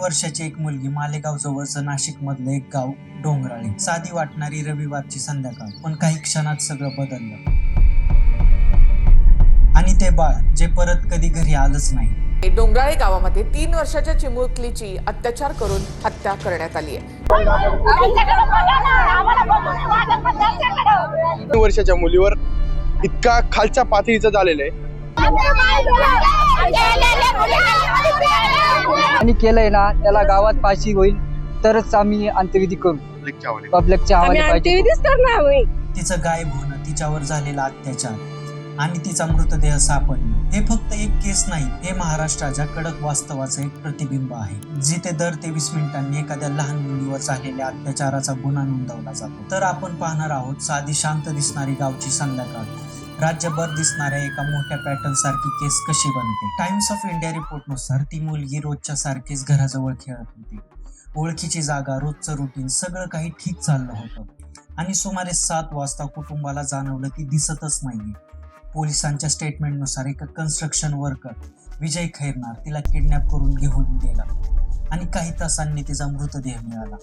वर्षाची एक मुलगी मालेगाव जवळचं नाशिक मधलं एक गाव डोंगराळे. साधी वाटणारी रविवारची संध्याकाळ पण काही क्षणात सगळं बदललं. आणि ते बाळ जे परत कधी घरी आलंच नाही. डोंगराळे गावामध्ये तीन वर्षाच्या चिमुकलीची अत्याचार करून हत्या करण्यात आली आहे. वर्षाच्या मुलीवर इतका खालच्या पातळीचं झालेलं आहे. आणि केलंय ना त्याला गावात फाशी होईल तरच आम्ही अंत्यविधी करू. पब्लिकच्या हवाले. पाहिजे. तो. तिचं गायब होणं तिच्यावर झालेला अत्याचार आणि तिचा मृतदेह सापडणं हे फक्त एक केस नाही हे महाराष्ट्राच्या कडक वास्तवाचं एक प्रतिबिंब आहे. जिथे दर तेवीस मिनिटांनी एखाद्या लहान मुलीवर झालेल्या अत्याचाराचा गुन्हा नोंदवला जातो. तर आपण पाहणार आहोत साधी शांत दिसणारी गावची संध्याकाळ. राज्यभर दिसणाऱ्या एका मोठ्या पॅटर्न सारखी केस कशी बनते? टाइम्स ऑफ इंडिया रिपोर्टनुसार ती मुलगी रोजच्या सारखीच घराजवळ खेळत होती. ओळखीची जागा रोजचं रुटीन सगळं काही ठीक चाललं होतं. आणि सुमारे सात वाजता कुटुंबाला जाणवलं ती दिसतच नाहीये. पोलिसांच्या स्टेटमेंटनुसार एका कन्स्ट्रक्शन वर्कर विजय खैरनार तिला किडनॅप करून घेऊन गेला. आणि काही तासांनी तिचा मृतदेह मिळाला.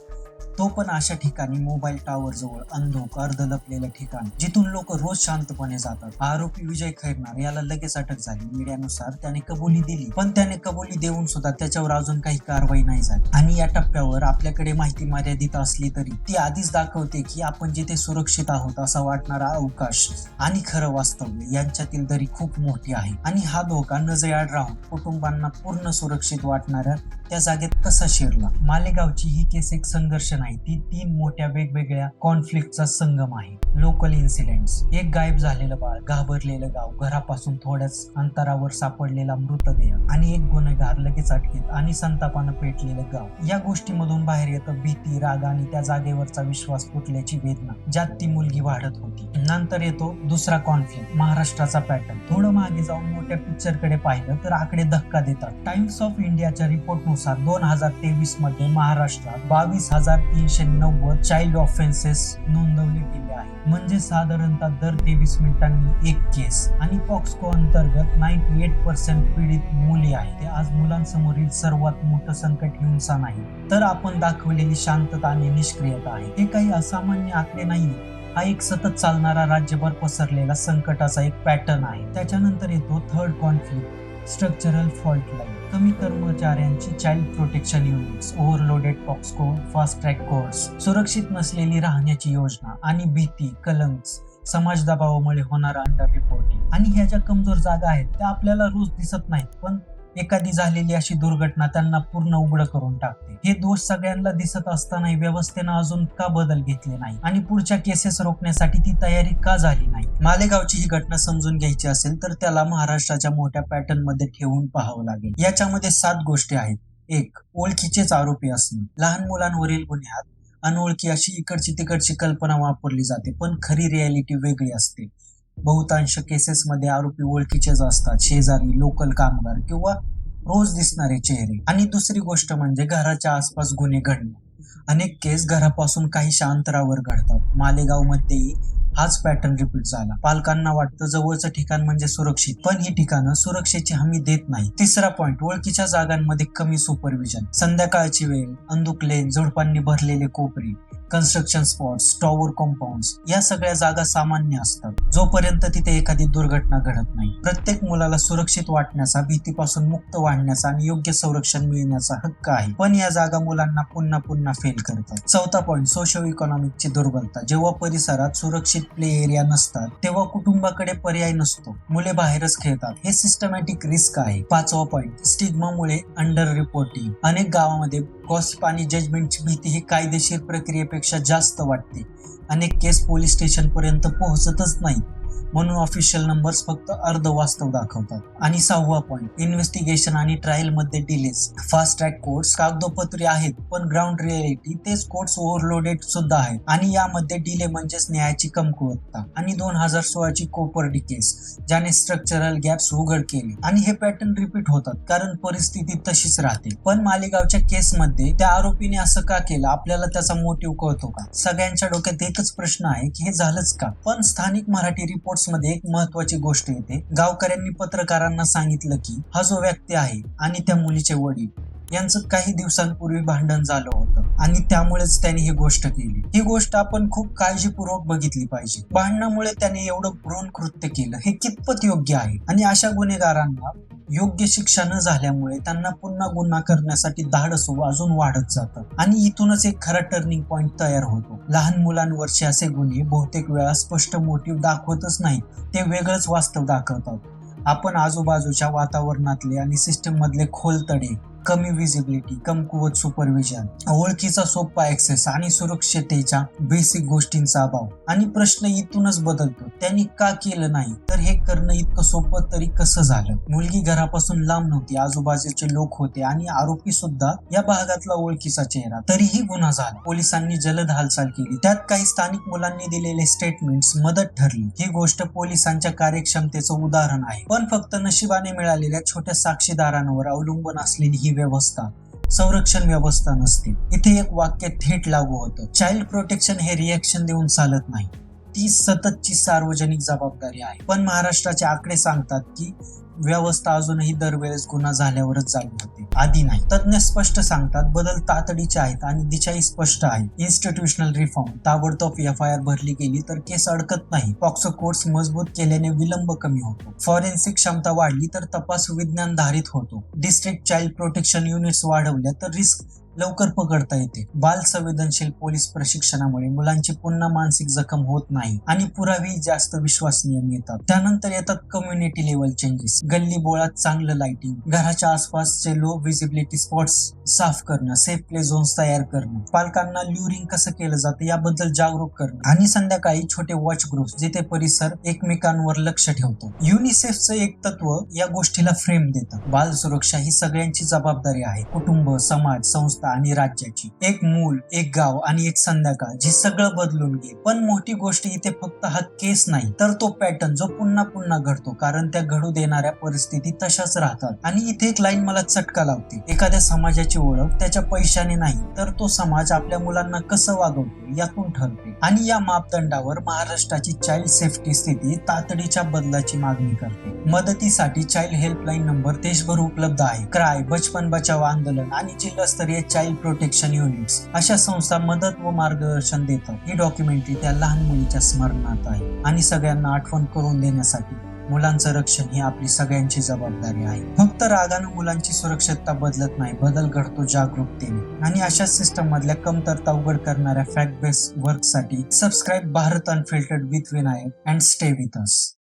तो पण अशा ठिकाणी मोबाईल टॉवर जवळ अंधोक अर्ध लपलेलं ठिकाण जिथून लोक रोज शांतपणे जातात. आरोपी विजय खैरनार याला लगेच अटक झाली. मीडियानुसार त्याने कबुली दिली. पण त्याने कबुली देऊन सुद्धा त्याच्यावर अजून काही कारवाई नाही झाली. आणि या टप्प्यावर आपल्याकडे माहिती मर्यादित असली तरी ती आधीच दाखवते की आपण जिथे सुरक्षित आहोत असा वाटणारा अवकाश आणि खरं वास्तव्य यांच्यातील दरी खूप मोठी आहे. आणि हा धोका नजयाड राहून कुटुंबांना पूर्ण सुरक्षित वाटणाऱ्या त्या जागेत कसा शिरला. मालेगावची ही केस एक संघर्ष नाही ती तीन मोठ्या वेगवेगळ्या कॉन्फ्लिक्टचा संगम आहे. लोकल इन्सिडेंट्स एक गायब झालेलं बाळ घाबरलेलं गाव घरापासून थोड्याच अंतरावर सापडलेला मृतदेह आणि एक गुन्हेगार लगेच अटकेत आणि संतापानं पेटलेलं गाव. या गोष्टीमधून बाहेर येतं भीती राग आणि त्या जागेवरचा विश्वास तुटल्याची वेदना ज्यात ती मुलगी वाढत होती. नंतर येतो दुसरा कॉन्फ्लिक्ट महाराष्ट्राचा पॅटर्न थोडं मागे जाऊन मोठ्या पिक्चरकडे पाहिलं तर आकडे धक्का देतात. टाइम्स ऑफ इंडियाच्या रिपोर्टनुसार दोन हजार तेवीसमध्ये महाराष्ट्रात बावीस हजार तीनशे नव्वद चाइल्ड ऑफेन्सेस नोंदवले गेले आहे म्हणजे साधारणतः दर तेवीस मिनिटांनी एक केस आणि पॉक्सको अंतर्गत नाईन्टी एट पर्सेंट पीडित मुली आहे ते आज मुलांसमोरील सर्वात मोठं संकट हिंसा नाही. तर आपण दाखवलेली शांतता आणि निष्क्रियता आहे. हे काही असामान्य आकडे नाही हा एक सतत चालणारा राज्यभर पसरलेला संकटाचा एक पॅटर्न आहे. त्याच्यानंतर येतो third conflict structural fault line कमी कर्मचाऱ्यांची child protection units overloaded POCSO fast track courts सुरक्षित नसलेली राहण्याची योजना आणि भीती कलंक्स समाज दबावामुळे होणारा अंडर रिपोर्टिंग आणि ह्या ज्या कमजोर जागा आहेत त्या आपल्याला रोज दिसत नाहीत पण एखादी झालेली अशी दुर्घटना त्यांना पूर्ण उघड करून टाकते. हे दोष सगळ्यांना दिसत असतानाही व्यवस्थेनं अजून का बदल घेतले नाही? आणि पुढच्या केसेस रोखण्यासाठी ती तयारी का झाली नाही? मालेगावची ही घटना समजून घ्यायची असेल तर त्याला महाराष्ट्राच्या मोठ्या पॅटर्नमध्ये ठेवून पाहावं लागेल. याच्यामध्ये सात गोष्टी आहेत. एक ओळखीचेच आरोपी असणे. लहान मुलांवरील गुन्ह्यात अनोळखी अशी इकडची तिकडची कल्पना वापरली जाते पण खरी रियालिटी वेगळी असते. बहुतांश केसेसमध्ये आरोपी ओळखीचेच असतात. शेजारी लोकल कामगार किंवा रोज दिसणारे चेहरे. आणि दुसरी गोष्ट म्हणजे घराच्या आसपास गुन्हे घडणे. अनेक केस घरापासून काही अंतरावर घडतात. मालेगाव मध्येही हाच पॅटर्न रिपीट झाला. पालकांना वाटतं जवळचं ठिकाण म्हणजे सुरक्षित. पण ही ठिकाणं सुरक्षेची हमी देत नाही. तिसरा पॉइंट ओळखीच्या जागांमध्ये कमी सुपरविजन संध्याकाळची वेळ अंधुक लेन झुडपांनी भरलेले कोपरी. कन्स्ट्रक्शन स्पॉट्स टॉवर कॉम्पाऊंड या सगळ्या जागा सामान्य असतात. जोपर्यंत तिथे एखादी दुर्घटना घडत नाही. प्रत्येक मुलाला सुरक्षित वाटण्याचा भीतीपासून मुक्त वाढण्याचा आणि योग्य संरक्षण मिळण्याचा हक्क आहे. पण या जागा मुलांना पुन्हा पुन्हा फेल करतात. चौथा पॉईंट सोशो इकॉनॉमिकची दुर्बलता. जेव्हा परिसरात सुरक्षित प्ले एरिया नसतात तेव्हा कुटुंबाकडे पर्याय नसतो. मुले बाहेरच खेळतात. हे सिस्टमॅटिक रिस्क आहे. पाचवा पॉईंट स्टिग्मामुळे अंडर रिपोर्टिंग अनेक गावामध्ये गॉसिप आणि जजमेंटची भीती ही कायदेशीर प्रक्रियेपेक्षा पेक्षा जास्त वाटते. अनेक केस पोलीस स्टेशन पर्यंत पोहोचतच नाही म्हणून ऑफिशियल नंबर्स फक्त अर्ध वास्तव दाखवतात. आणि सहावा पॉईंट इन्व्हेस्टिगेशन आणि ट्रायलमध्ये डिलेज फास्ट ट्रॅक कोर्ट्स कागदोपत्री आहेत पण ग्राउंड रियालिटी तेच कोर्ट्स ओव्हरलोडेड सुद्धा आहेत. आणि यामध्ये डिले म्हणजेच न्यायाची कमकुवतता. आणि दोन हजार सोळाची कोपर्डी केस ज्याने स्ट्रक्चरल गॅप्स उघड केले. आणि हे पॅटर्न रिपीट होतात कारण परिस्थिती तशीच राहते. पण मालेगावच्या केसमध्ये त्या आरोपीने असं का केलं? आपल्याला त्याचा मोटिव्ह कळतो का? सगळ्यांच्या डोक्यात एकच प्रश्न आहे की हे झालंच का? पण स्थानिक मराठी रिपोर्ट मध्ये एक महत्वाची गोष्ट येते. गावकऱ्यांनी पत्रकारांना सांगितलं की हा जो व्यक्ती आहे आणि त्या मुलीचे वडील यांचं काही दिवसांपूर्वी भांडण झालं होतं आणि त्यामुळेच त्याने ही गोष्ट केली. ही गोष्ट आपण खूप काळजीपूर्वक बघितली पाहिजे. भांडणामुळे त्याने एवढं भ्रूण कृत्य केलं हे कितपत योग्य आहे? आणि अशा गुन्हेगारांना योग्य शिक्षा न झाल्यामुळे त्यांना पुन्हा गुन्हा करण्यासाठी धाडस अजून वाढत जातं. आणि इथूनच एक खरा टर्निंग पॉइंट तयार होतो. लहान मुलांवरचे असे गुन्हे बहुतेक वेळा स्पष्ट मोटिव्ह दाखवतच नाही ते वेगळंच वास्तव दाखवतात. आपण आजूबाजूच्या वातावरणातले आणि सिस्टम मधले खोलतडे कमी विजिबिलिटी कमकुवत सुपरविजन ओळखीचा सोपा ऍक्सेस आणि सुरक्षतेच्या बेसिक गोष्टींचा अभाव. आणि प्रश्न इथूनच बदलतो त्यांनी का केलं नाही? तर हे करणं इतकं सोपं तरी कसं झालं? मुलगी घरापासून लांब नव्हती आजूबाजूचे लोक होते आणि आरोपी सुद्धा या भागातला ओळखीचा चेहरा. तरीही गुन्हा झाला. पोलिसांनी जलद हालचाल केली. त्यात काही स्थानिक मुलांनी दिलेले स्टेटमेंट्स मदत ठरली. ही गोष्ट पोलिसांच्या कार्यक्षमतेचं उदाहरण आहे. पण फक्त नशिबाने मिळालेल्या छोट्या साक्षीदारांवर अवलंबून असलेली ही व्यवस्था संरक्षण व्यवस्था नसते. इथे एक वाक्य थेट लागू होतं. चाइल्ड प्रोटेक्शन हे रिएक्शन देऊन चालत नाही. ती सततची सार्वजनिक जबाबदारी आहे. पण महाराष्ट्राचे आकडे सांगतात की व्यवस्था अजूनही दरवेळेस गुन्हा झाल्यावरच चालू होते. आधी नाही. तज्ञ स्पष्ट सांगतात बदल तातडीचे आहेत आणि दिशाही स्पष्ट आहे इन्स्टिट्यूशनल रिफॉर्म ताबडतोब एफ आय आर भरली गेली तर केस अडकत नाही. पॉक्सो कोर्स मजबूत केल्याने विलंब कमी होतो. फॉरेन्सिक क्षमता वाढली तर तपास विज्ञान धारित होतो. डिस्ट्रिक्ट चाइल्ड प्रोटेक्शन युनिट्स वाढवल्या तर रिस्क लवकर पकडता येते. बाल संवेदनशील पोलीस प्रशिक्षणामुळे मुलांची पुन्हा मानसिक जखम होत नाही आणि पुरावी जास्त विश्वसनीय मिळतात. त्यानंतर येतात कम्युनिटी लेवल चेंजेस गल्ली बोळात चांगलं लाइटिंग घराच्या आसपासचे लो विजिबिलिटी स्पॉट्स साफ करणं सेफ प्ले झोन्स तयार करणं पालकांना ल्युरिंग कसं केलं जातं याबद्दल जागरूक करणं आणि संध्याकाळी छोटे वॉच ग्रुप जिथे परिसर एकमेकांवर लक्ष ठेवतो. युनिसेफचं एक तत्व या गोष्टीला फ्रेम देतं. बाल सुरक्षा ही सगळ्यांची जबाबदारी आहे. कुटुंब समाज संस्था आणि राज्याची? एक मूल एक गाव आणि एक संध्याकाळ जे सगळं बदलून घे. पण मोठी गोष्ट इथे फक्त हा केस नाही तर तो पॅटर्न जो पुन्हा पुन्हा घडतो. कारण त्या घडू देणाऱ्या परिस्थिती तशाच राहतात. आणि इथे एक लाईन मला चटका लावते. एखाद्या समाजाची ओळख त्याच्या पैशाने नाही तर तो समाज आपल्या मुलांना कसं वागवतो यातून ठरते. आणि या मापदंडावर महाराष्ट्राची चाइल्ड सेफ्टी स्थिती तातडीच्या बदलाची मागणी करते. मदतीसाठी चाइल्ड हेल्पलाईन नंबर देशभर उपलब्ध आहे. क्राय बचपन बचाव आंदोलन आणि जिल्हास्तरीय चाइल्ड प्रोटेक्शन युनिट्स अशा संस्था मदत व मार्गदर्शन देतात. ही डॉक्युमेंटरी त्या लहान मुलीच्या स्मरणात आहे. आणि सगळ्यांना आठवण करून देण्यासाठी मुलांचं रक्षण ही आपली सगळ्यांची जबाबदारी आहे. फक्त रागानं मुलांची सुरक्षितता बदलत नाही बदल घडतो जागरूकतेने. आणि अशा सिस्टम मधल्या कमतरता उघड करणाऱ्या fact based वर्कसाठी subscribe Bharat unfiltered with Vinayak and stay with us